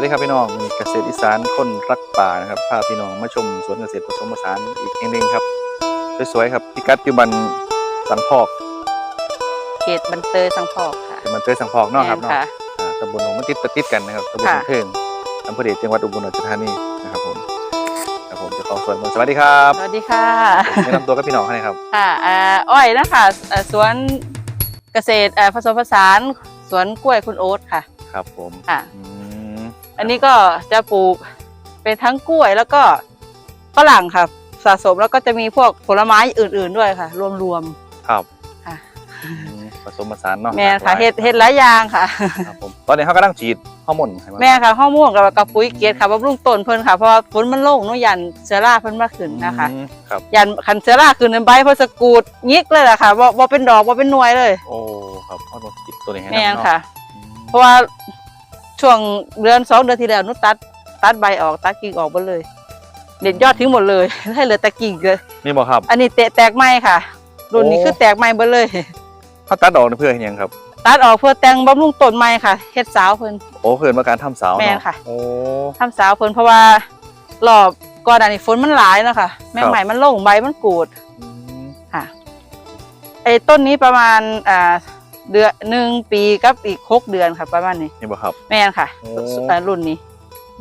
สวัสดีครับพี่น้องมีเกษตรอีสานคนรักป่านะครับพาพี่น้องมาชมสวนเกษตรผสมผสานอีกแห่งหนึ่งครับสวยๆครับพิกัดอยู่บันสังพอกเขตบันเตยสังพอกค่ะเป็นมันเตยสังพอกเนาะครับแม่เนาะค่ะอ่าตำบลหนองมันติดติดกันนะครับตำบลหนค่ะองเทิงอำเภอเดชจังหวัดอุบลราชธานีนะครับผมครับผมเจ้าของสวนสวัสดีครับสวัสดีค่ะแนะนำตัวกับพี่น้องให้หนะครับค่ะอ่าอ้อยนะคะอ่าสวนเกษตรอ่าผสมผสานสวนกล้วยคุณโอ๊ตค่ะ ครับผมค่ะ อืม อันนี้ก็จะปลูกเป็นทั้งกล้วยแล้วก็ฝรั่งค่ะ สะสมแล้วก็จะมีพวกผลไม้อื่น ๆด้วยค่ะ รวมครับๆค่ะอืมผสมผสานเนาะแม่ค่ะหลากหลายเห็ดเห็ดหลายอย่างค่ะ ครับผมตอนนี้เขากำลังฉีดฮอร์โมนให้นแม่ค่ะข้อมูลกับกับปุ๋ยเกตค่ะบำรุงต้นเพิ่นค่ะเพราะว่าฝนมันลงเนาะยันเชื้อราเพิ่นมาขึ้นนะคะ อืมครับยันคันเชื้อราขึ้นในใบเพิ่นสะกูดยิกเลยล่ะค่ะบ่บ่เป็นดอกบ่เป็นหน่วยเลย โอ้ครับเขาต้องฉีดตัวนี้ให้แม่นนำเนาะค่ะ อืมเพราะว่า ช่วงเดือนสองเดือนที่แล้วหนุตัด ตัดใบออกตัดกิ่งออกหมดเลย เด็ดยอดทิ้งหมดเลย ให้เหลือแต่กิ่งเลย นี่บอกครับอันนี้เตะแตกไหมค่ะ รุ่นนี้โอ้คือแตกไหมหมดเลย เขาตัดออกเพื่อให้หยังครับ ตัดออกเพื่อแต่งบำรุงต้นไม้ค่ะเฮ็ดสาวเพิ่นโอ้เพื่อนมาการทำเสาแม่เนาะนค่ะ โอ้ ทำสาวเพิ่นเพราะว่ารอบก่อนอันนี้ฝนมันหลายเนาะค่ะ แมงครับใหม่มันลงใบมันกูด อืมค่ะไอ้ต้นนี้ประมาณอ่า เดือนหนึ่งปีกับอีกหกเดือนค่ะประมาณนี้นี่บอกครับ แม่นค่ะโอ้ อ่ารุ่นนี้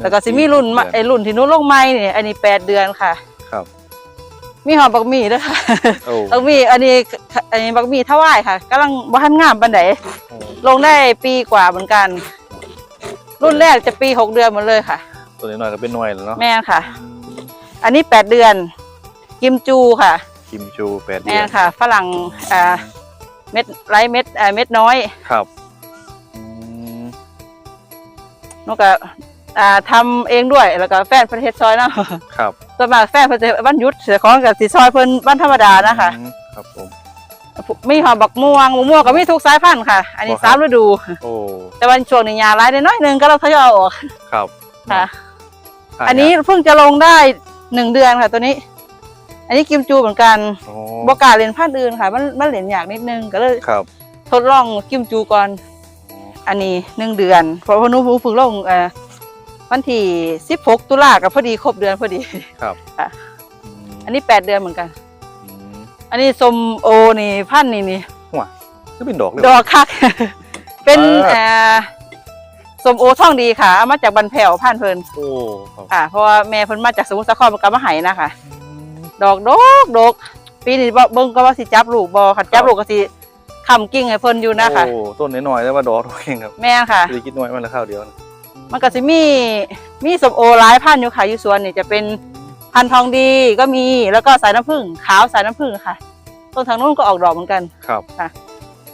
แล้วก็สิมีรุ่นมาไอ้รุ่นที่หนู้นลงไม้นี่อันนี้แปดเดือนค่ะ ครับมีหอมบักหมี่ด้วยค่ะ โอ้บักหมี่อันนี้อันนี้บักหมี่ถวายค่ะกำลังบ้านงามปันไดโอ้ลงได้ปีกว่าเหมือนกัน รุ่นแรกจะปีหกเดือนหมดเลยค่ะ ตัวนี้หน่อยก็เป็นหน่วยแล้วเนาะแม่นค่ะ อันนี้แปดเดือน กิมจูค่ะคิมจูแปดเดืแม่อนนค่ะฝรั่งอ่า เม็ดไรเม็ดอ่าเม็ดน้อยครับอืมนกก็อ่าทำเองด้วยแล้วก็แฟนเพิ่นเฮ็ดซอยนะครับส่วนมากแฟนเพิ่นจะวันหยุดเสียของกับสิซอยเพิ่นวันธรรมดานะคะอืมครับผม มีหอมบักม่วงมะม่วงก็มีทุกสายพันธุ์ค่ะ อันนี้บ่ครับ สามฤดู โอ้แต่วันช่วงนี้ยาร้ายได้น้อยหนึงก็เราทยอยเอาออกครับค่ะ หายากอันนี้เพิ่งจะลงได้หนึ่งเดือนค่ะตัวนี้ อันนี้กิมจูเหมือนกันโอ้บกล้าเรียนพันธุ์อื่นค่ะ มันมันเรียนยากนิดนึงก็เลยครับทดลองกิมจูก่อนโอ้อันนี้หนึ่งเดือน เพราะว่าหนูเพิ่งลงเอ่อวันที่สิบหกตุลากับพอดีครบเดือนพอดีครับค่ะมอันนี้แปดเดือนเหมือนกัน อืมอันนี้สมโอนี่พันธุ์นี่นี่หัวก็เป็นดอกเลย ดอกคัก เป็นเออ เอ่อสมโอท่องดีค่ะเอามาจากบันแผ่วพันธุ์เพิ่นโอ้ครับค่ะเพราะว่าแม่เพิ่นมาจากสมุทรสาครมันก็มาให้นะคะอืม ดอกดอกดอกปีนี้บ่เบิ่งก็ว่าสิจับลูกบ่คันจับลูกก็สิค้ำกิ่งให้เพิ่นอยู่นะคะโอ้ต้นน้อยๆแต่ว่าดอกดอกเองครับแม่นค่ะไม่ได้คิดน้อยมันละข้าวเดียวนะมันก็สิมีมีสมโอหลายพันธุ์อยู่ค่ะอยู่สวนนี่จะเป็นพันธุ์ทองดีก็มีแล้วก็สายน้ำผึ้งขาวสายน้ำผึ้งค่ะ ต้นทางนู้นก็ออกดอกเหมือนกันครับ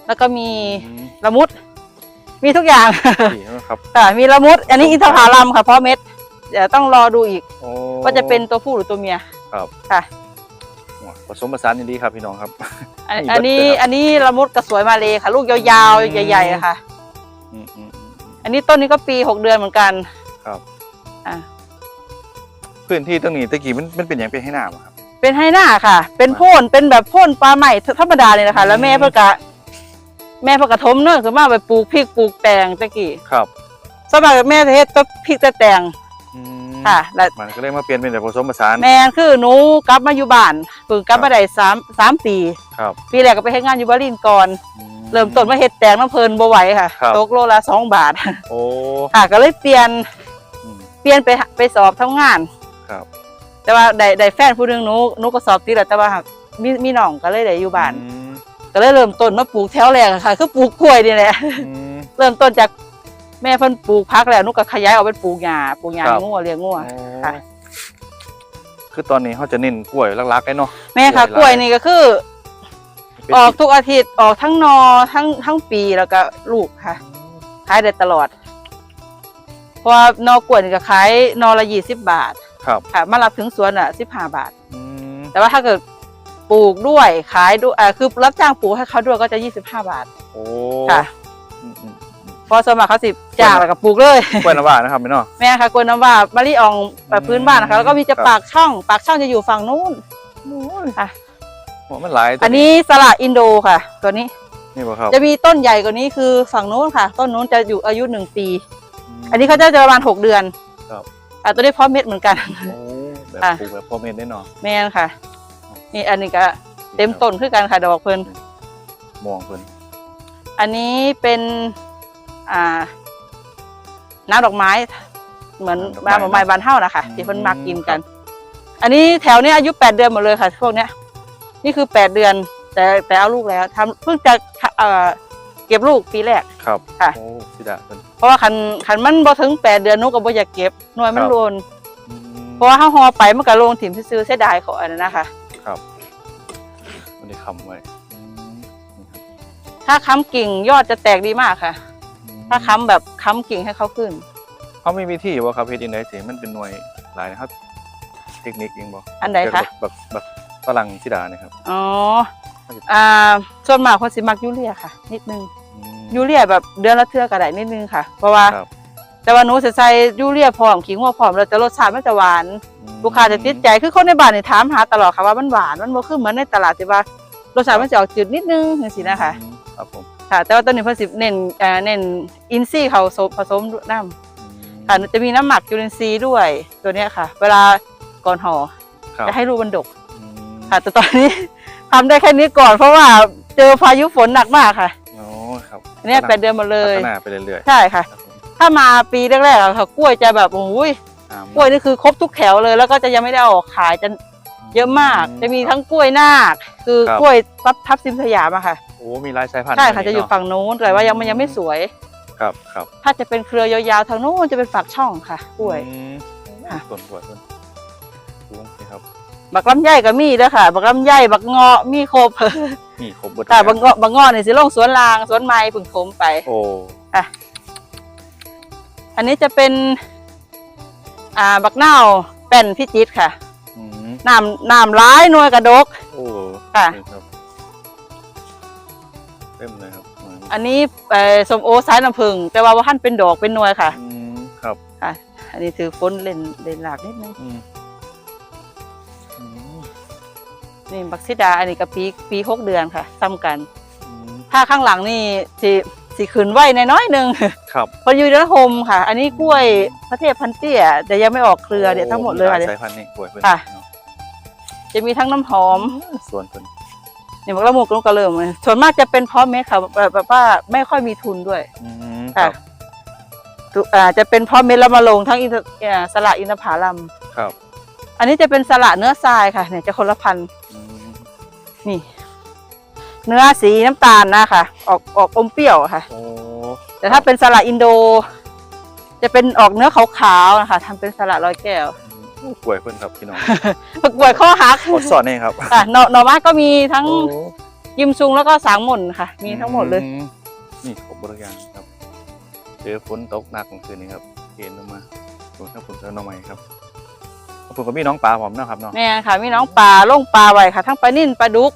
แล้วก็มีอืมละมุด มีทุกอย่างดีนะครับค่ะมีละมุด อันนี้อินทผลัมค่ะเพราะเม็ดเดี๋ยวต้องรอดูอีกโอ้ว่าจะเป็นตัวผู้หรือตัวเมีย ครับค่ะหัวผสมผสานอย่างดีครับพี่น้องครับ อันมีอันนี้เบิดเลยครับอันนี้ละมุดกระสวยมาเลยค่ะ ลูกยาวอืมๆใหญ่ๆอะค่ะอืมอืมอืมอันนี้ต้นนี้ก็ปีหกเดือนเหมือนกัน ครับอ่าพื้นที่ตรงนี้ตะกี้มันมันเป็นอย่างเป็นให้หน้าครับ เป็นไฮหน้าค่ะ เป็นโพ่นเป็นแบบโพ่นปลาใหม่ธรรมดาเลยนะคะ แล้วแม่อืมเพื่อกะ แม่เพื่อกะทมเนอะคือมาไปปลูกพริกปลูกแตงตะกี้ครับสมัยแม่เฮ็ดก็พริกแต่แตงอืม ค่ะแล้วมันก็เลยมาเปลี่ยนเป็นแบบผสมผสานแม่คือหนูกลับมาอยู่บ้านเพิ่งกลับครับมาได้สามสามปีครับปีแรกก็ไปเฮ็ดงานอยู่บาลินก่อนอืเริ่มต้นมาเฮ็ดแตงน้ำเพลินบ่ไหวค่ะครับตกโลละสองบาทโอ้ค่ะก็เลยเปลี่ยนอืมเปลี่ยนไปหาไปสอบทำงานครับ แต่ว่าได้ได้แฟนผู้หนึงหนูหนูก็สอบติดแล้วแต่ว่าหากมีมีน้องก็เลยได้อยู่บ้านอืมก็เลยเริ่มต้นมาปลูกแถวแรกอะค่ะคือปลูกกล้วยนี่แหละอืมเริ่มต้นจาก แม่เพิ่นปลูกพักแล้วหนูก็ขยายออกเป็นปลูกหญ้าปลูกหญ้าครับ งัวเลี้ยงงัว ค่ะ คือตอนนี้เขาจะเน้นกล้วยลักๆไอ้เนาะแม่ค่ะกกล้ล้ววยยหลายนี่ก็คือ เป็นออกทุกอาทิตย์ออกทั้งนอทั้งทั้งปีแล้วก็ลูกค่ะขายได้ตลอด เพราะว่านอกล้วยนี่ก็ขายนอละยี่สิบบาท ครับค่ะ มารับถึงสวนอะสิบห้าบาท อืมแต่ว่าถ้าเกิดปลูกด้วยขายด้วยอ่าคือรับจ้างปลูกให้เขาด้วยก็จะยี่สิบห้าบาทโอ้ค่ะ อืมอืมเพราะสวนมัครเขาสิจ้างแล้วก็ปลูกเลยกล้วยน้ำว้านะครับพี่น้องแม่ค่ะกล้วยน้ำว่ามะลิอ่องแบบพื้นบ้านนะคะแล้วก็มีจะครับปากช่อง ปากช่องจะอยู่ฝั่งนู้นค่ะหัวมันหลายตัวอันนี้สละอินโดค่ะ ตัวนี้นี่ป่ะครับจะมีต้นใหญ่กว่านี้คือฝั่งนู้นค่ะ ต้นนู้นจะอยู่อายุหนึ่งปีอือันนี้เขาจะประมาณหกเดือนครับอะตัวนี้เพาะเม็ดเหมือนกันโอ้แบบอะปลูกแบบพ่อเมนได้เนาะแม่นค่ะ นี่อันนี้ก็เต็มต้นคือกันค่ะดอกเพิ่นมองเพิ่นอันนี้เป็นอ่า น้ำดอกไม้เหมือนน้ำดอกไม้บานเท่านะคะที่เพิ่นมักกินกัน อันนี้แถวเนี้ยอายุแปดเดือนหมดเลยค่ะ พวกเนี้ย นี่คือแปดเดือน แต่แต่เอาลูกแล้วทำเพิ่งจะเอ่อเก็บลูกปีแรก ครับค่ะโอ้สิดาเพิ่นเพราะว่าคันคันมันบ่ถึงแปดเดือนหนุก็บ่อยากเก็บหน่วยมันครับโลนอืมเพราะว่าเฮาฮอไปมันก็ลงถิ่มซื้อๆเสียดายของอันนั้นนะคะ ครับมันได้คำไว้อืมนี่ครับถ้าค้ำกิ่งยอดจะแตกดีมากค่ะอืม ถ้าค้ำแบบค้ำกิ่งให้เขาขึ้น เขามีวิธีบ่ครับเฮ็ดจังได๋สิมันเป็นหน่วยหลายนะครับ เทคนิคเองบ่อันใดคะแบบแบบฝรั่งสิดาเนี่ยครับ อ๋อ อ่า ส่วนมากคนสิมักยูเรียค่ะ นิดนึงอืมยูเรียแบบเดือนละเทื่อก็ได้นิดนึงค่ะ เพราะว่าครับแต่ว่าหนูจะใส่ยูเรียพร้อมขิงหัวพร้อมแล้วแต่รสชาติมันจะหวานอืมลูกค้าจะติดใจ คือคนในบ้านนี่ถามหาตลอดค่ะว่ามันหวาน มันบ่คือเหมือนในตลาดที่ว่ารสชาติมันจะออกจืดนิดนึงจังซี่นะคะอืมครับผม ค่ะ แต่ว่าตัวนี้เพิ่นสิเน้นเอ่อเน้นอินทรีย์เขาผสมผสมน้ำอืมค่ะจะมีน้ำหมักจุลินทรีย์ด้วยตัวเนี้ยค่ะ เวลาก่อนห่อครับจะให้รูปมันดกอืมค่ะ แต่ตอนนี้ทำได้แค่นี้ก่อนเพราะว่าเจอพายุฝนหนักมากค่ะโอ้ครับอันเนี้ยแปดเดือนหมดเลยพัฒนาไปเรื่อยใช่ค่ะๆครับผมถ้ามาปีแรกๆอะค่ะกล้วยจะแบบโอ้ยอ่ามกล้วยนี่คือครบทุกแถวเลย แล้วก็จะยังไม่ได้เอาออกขายจะ เยอะมากจะมีทั้งกล้วยนาคคือกล้วยทับทับซิมสยามอะค่ะโอ้ มีหลายสายพันธุ์ใช่ค่ะแบบจะนี้อยู่เนาฝั่งนู้นแต่ว่ายังมันยังไม่สวย ครับครับถ้าจะเป็นเครือยาวๆทางนู้นจะเป็นฝักช่องค่ะกล้วยอืมค่ะต้นกล้วยต้นสูงสิครับบักลำไยก็มีเด้อค่ะ บักลำไยบักเงาะมีครบนี่ครบหมดค่ะเลยบางเงาะบางเงาะนี่สิลงสวนลางสวนไม้พึ่งถมไป โอ้อันนี้จะเป็น อ่าบักเน่าวแป้นพิจิตรค่ะอืม น้ำน้ำร้ายหน่วยกระดก โอ้ค่ะ นี่รับเต็มเลยครับอืมอันนี้เอ่อส้มโอสายน้ำผึ้งแต่ว่าว่าท่านเป็นดอกเป็นหน่วยค่ะ อืมครับค่ะอันนี้ถือฝนเล่นเล่นหลากนิดนึงอืมอืมนี่บักซิดาอันนี้ก็ปีปีหกเดือนค่ะซ้ำกัน อืมถ้าข้างหลังนี่สิสิขึ้นไหวน้อยๆหนึ่งครับพออยู่ในโฮมค่ะ อันนี้กล้วยพระเทพพันเตี้ยแต่ยังไม่ออกเครือเดี๋ยวทั้งหมดเลยหค่ะลาเนี่ย สายพันธุ์นี่กล้วยเพิ่นค่ะเนาะ จะมีทั้งน้ำหอมส่วนเพิ่นเนี่ยบักละมุกลูกกระเริ่มเลยส่วนมากจะเป็นเพราะเม็ดค่ะแบบแบบว่าไม่ค่อยมีทุนด้วยอืมคค่ะรับตุอ่าจะเป็นเพราะเม็ดแล้วมาลงทั้งอินทอ่าสละอินทผลัมครับอันนี้จะเป็นสละเนื้อทรายค่ะเนี่ยจะคนละพันธุ์อืมนี่ เนื้อสีน้ำตาลนะค่ะ ออกออกอมเปรี้ยวค่ะ โอ้แต่ถ้าเป็นสละอินโด จะเป็นออกเนื้อขาวๆนะคะทำเป็นสละร้อยแก้วอืม กล้วยเพิ่นครับพี่น้องผักบวยข้อหักอดสอนนี่ครับค่ะหน่อหน่อไม้ก็มีทั้งโอ้ยิมซุงแล้วก็สางหม่นค่ะ มีทั้งหมดเลยอืนี่ครบหมดทุกอย่างครับเจอฝนตกหนักเมื่อคืนนี้ครับเกณฑ์ลงมาฝนครับฝนเจอน้องใหม่ครับผมก็มีน้องปลาผมนะครับเนาะแม่ค่ะ มีน้องปลาล่งปลาไว้ค่ะ ทั้งปลานิ่นปลาดุก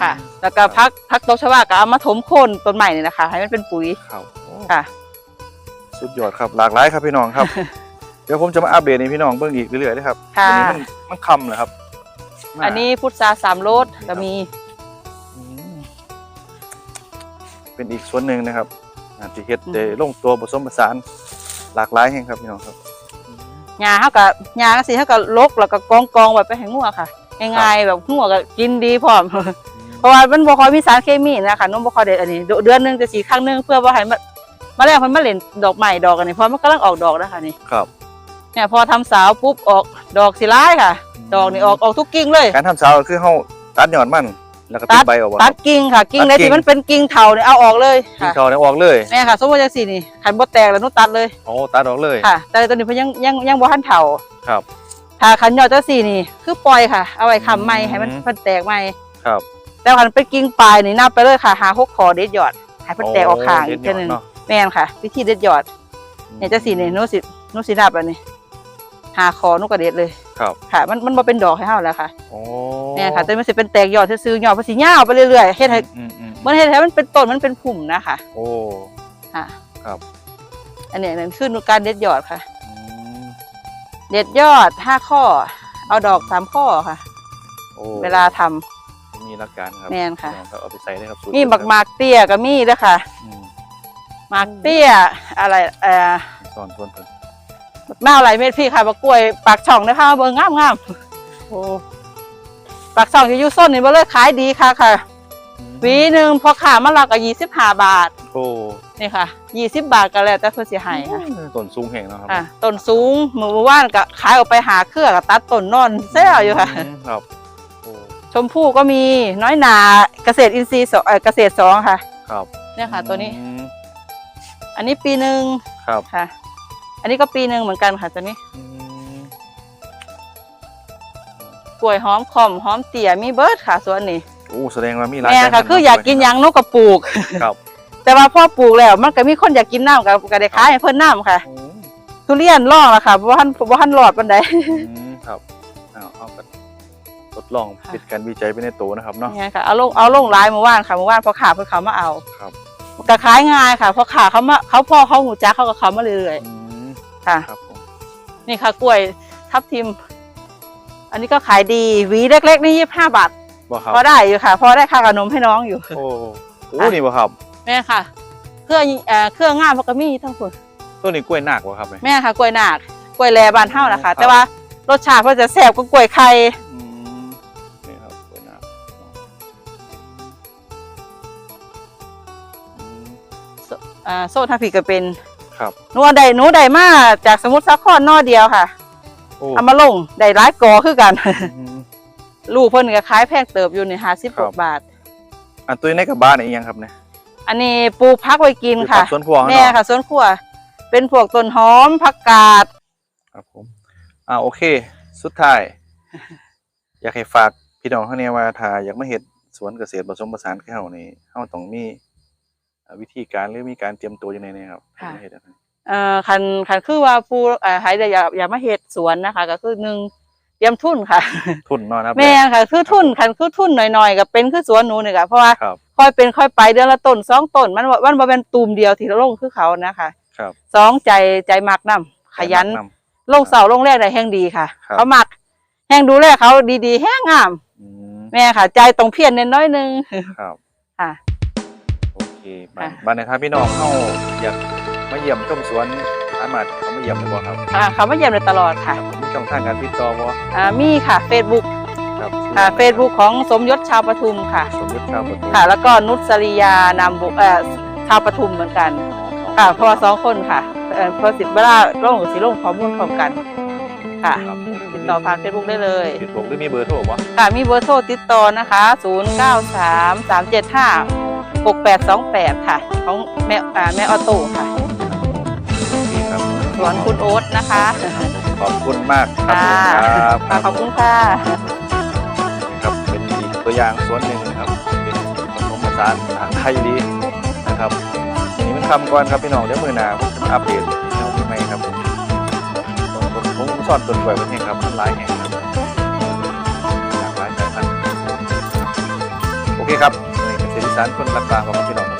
ค่ะ แล้วก็พักพักตกชวาก็เอามาถมโคนต้นใหม่นี่นะคะ ให้มันเป็นปุ๋ยครับโอ้ค่ะ สุดยอดครับหลากหลายครับพี่น้องครับเดี๋ยวผมจะมาอัปเดตให้พี่น้องเบิ่งอีกเรื่อยๆนะครับค่ะวันี้มันมันคำเหรอครับมาอันนี้พุทราสามรสก็มีอืมเป็นอีกส่วนหนึ่งนะครับอ่าที่เฮ็ดได้ลงตัวผสมผสานหลากหลายแห่งครับพี่น้องครับ หญ้าเขาก็หญ้าก็สิเขาก็ลกแล้วก็กองกองๆไว้ไปให้งัวค่ะง่ายๆแบบงัวก็กินดีพร้อม เพราะว่ามันบ่ค่อยมีสารเคมีนะคะนุ่มบ่ค่อยเด็ดอันนี้ เดือนหนึงจะสีครั้งหนึงเพื่อว่าให้มันมาแล้วมันมาเล่นดอกใหม่ดอกอันนี้เพราะมันกำลังออกดอกนะคะนี่ครับ เนี่ยพอทำสาวปุ๊บออกดอกสิร้ายค่ะ ดอกนี่ออกออกทุกกิ่งเลย การทำสาวก็คือเฮาตัดยอดมันแล้วก็ตัติดดใบออกบ่คตัรัดบกิ่งค่ะ กิ่งตัดไหนกิ่งที่มันเป็นกิ่งเถาเนี่ยเอาออกเลยกิ่งค่ะเขาเนี่ยออกเลยเนี่ยค่ะสมมติจังสี่นี่ขันบ่แตกแล้วหนุตัดเลยโอ้ตัดออกเลยค่ะ แต่ตัวนี้เพิ่นยังยังยังบ่ทันเถาครับถ้าขันยอดจังสี่นี่ คือปล่อยค่ะ เอาไว้ค้ำใหม่ให้มันอืมเพิ่นแตกใหม่ครับ แต่ขันเป็นกิ่งปลายนี่นับไปเลยค่ะหาหกคอเด็ดยอดให้เพิ่นแตกออกข้างโเด็อีดกยเทีอดนึงเนาะแม่นค่ะ วิธีเด็ดยอดเนี่ยจังสี่นี่หนูสิหนูสินับแล้วนี่ หาคอหนูก็เด็ดเลยครับค่ะ มันมันบ่เป็นดอกให้เฮาแล้วค่ะโอ้เนี่ยค่ะแต่มันสิเป็นแตกยอดซื่อๆยอดมันสิยาวไปเรื่อยๆเฮ็ดให้อืมอืมมันเฮ็ดให้มันเป็นต้นมันเป็นพุ่มนะคะโอ้ค่ะครับ อันเนี้ยนั่นคือการเด็ดยอดค่ะอืมเด็ดยอดห้าข้อ เอาดอกสามข้อค่ะโอ้เวลาทำมีหลักการครับแม่นค่ะพี่องรับเอาไปใส่ได้ครับสูตรมีบักหมากเตี้ยก็มีเด้วยค่ะอืมหมากเตี้ยอะไรเอ่อสอนคนเพิ่น แม่อะไรเม็ดพี่ค่ะมากล้วยปากช่องนะคะเบอร์งามงามโอ้ปากช่องอยู่อยูส้นนี่เบอร์เลยขายดีค่ะค่ะหวีหนึ่งพอขามาลักก็ยี่สิบห้าบาท โอ้นี่ค่ะยี่สิบบาทก็แล้วแต่เพื่อเสียหายค่ะต้นสูงแห่งเนาะครับค่ะต้นสูงหมู่ว่านก็ขายออกไปหาเครือกับตัดต้นนอนเสียอยู่ค่ะมครับโอ้ชมพู่ก็มีน้อยหนาเกษตรอินทรีย์สองเอ่อเกษตรสองค่ะ ครับ เนี่ยค่ะ ตัวนี้อืมอันนี้ปีหนึ่งครับค่ะ อันนี้ก็ปีหนึ่งเหมือนกันค่ะตัวนี้ อืมกล้วยหอมคอมหอมเตี่ยมีเบิร์ดค่ะส่วนนี้โอ้แสดงว่ามีหลายแม่สพัค่ะนธุ์คืออยากกินหยังนกกระปลูก ครับแต่ว่าพ่อปลูกแล้วมันก็มีคนอยากกินน้ำกับก็ได้ขายให้เพิ่นน้ำค่ะโอ้ทุเรียนล่องละค่ะบ่ทันบ่ทันรอดปานใด อืมครับเอาเอาไปทดลองเป็นการวิจัยไปในตัวนะครับเนาะ เนี่ยค่ะเอาลงเอาลงไลน์เมื่อวานค่ะเมื่อวานพอขาเพิ่นเขามาเอาครับ ก็ขายง่ายค่ะพอขาเขามาเขาพ่อเขาหูจักเขาก็เขามาเรื่อยอืมๆ ค่ะ ครับผมนี่ค่ะกล้วยทับทิม อันนี้ก็ขายดีหวีเล็กๆนี่ยี่ห้าบาทบ่ครับพอได้อยู่ค่ะ พอได้ค่าขนมให้น้องอยู่ โอ้โอ้นี่บ่ครับ แม่ค่ะ เครื่องเอ่อเครื่องง่ามพวกก็มีทั้งคนต้นนี้กล้วยนาคบ่ครับแม่แม่ค่ะกล้วยนาคกล้วยแลบานเท่านะครัคะบแต่ว่ารสชาติก็จะแซ่บกว่ากล้วยไข่อืมนี่ครับกล้วยนาคอืมอ่าโซทาผีก็เป็น ครับหนูเอาได้หนูได้มาจากสมุทรสาครนอเดียวค่ะโอ้เอามาลงได้ร้ายกอคือกัน อืม ลูกเพิ่นก็ขายแพงเติบอยู่ในห้าสิบครัหบกบาท อันตัวนี้ในกับบ้านนี่อีหยังครับเนี่ยอันนี้ปลูกพักไว้กินอยู่ค่ะกับสวนครัวเขาแม่เนาะค่ะสวนครัว เป็นพวกต้นหอมผักกาด ครับผมอ่าโอเค สุดท้าย อยากให้ฝากพี่น้องเขาเนี่ยว่าถ้าอยากมาเฮ็ดสวนเกษตรผสมผสานกับเฮานี่เฮาต้องมีอ่า วิธีการหรือมีการเตรียมตัวยังไงเนี่ยครับค่ะเฮ็ดอันนั้นเอ่อคันคันคือว่าผู้เอ่อใครจะอยากอยากมาเฮ็ดสวนนะคะ ก็คือหนึ่งเตรียมทุนค่ะ ทุนเนาะนะครับแม่ค่ะคือทุนคันคือทุนหน่อยๆก็เป็นคือสวนหนูนี่ค่ะเพราะว่าครับ ค่อยเป็นค่อยไปเดือนละต้นสองต้นมันบ่มันบ่เป็นตูมเดียวที่เราลงคือเขานะคะครับสองใจใจมักนํขยัน แะำ ลงเสาลงแรกได้แห้งดีค่ะ ครับ เขามักแห้งดูแลเขาดีๆ แห้งงาม อืมแม่ค่ะ ใจตรงเพี้ยนนิดน้อยหนึงครับ ค่ะโอ เคบ้านค่ะบ้านในท่าพี่น้องเฮาอยากมาเยี่ยมชมสวนสามารถเขามาเยี่ยมได้บ่ครับอ่าเขามาเยี่ยมได้ตลอดค่ะมีช่องทางการติดต่อบ่อ่ามีค่ะ Facebook ครับค่ะ Facebook ของสมยศชาวปทุมค่ะ สมยศชาวประตูค่ะ แล้วก็นุสริยานามบุเอ่อชาวปทุมเหมือนกันค่ะเพราะว่าสองคนค่ะเอ่อเพอสิบเวลาลงสีลงข้อมูลพร้อมกันค่ะครับติดต่อผ่านเฟซบุ๊กได้เลยติดผมหรือมีเบอร์โทรบ่ค่ะมีเบอร์โทรติดต่อนะคะ 0 9 3 3 7 5 6 8 2 8 ค่ะ ของแม่อ่าแม่ออโต้ค่ะโอเคครับสวนคุณโอ๊ตนะคะขอบคุณมากครับค่ะผมครับค่ะขอบคุณค่ะ ครับเป็นอีกตัวอย่างสวนหนึ่งนะครับเป็นผสมผสานอาหารไทยดีนะครับวันนี้มันทำก่อนครับพี่น้องเดี๋ยวมือหนาผมจะมาอัปเดตให้พี่น้องใหม่ครับผมผมผมผมสอนต้นกล้วยเป็นแห่งครับมันหลายแห่งครับหลากหลายสายพันธุ์โอเคครับในเกษตร อีสานคนรักปลาของพี่น้อง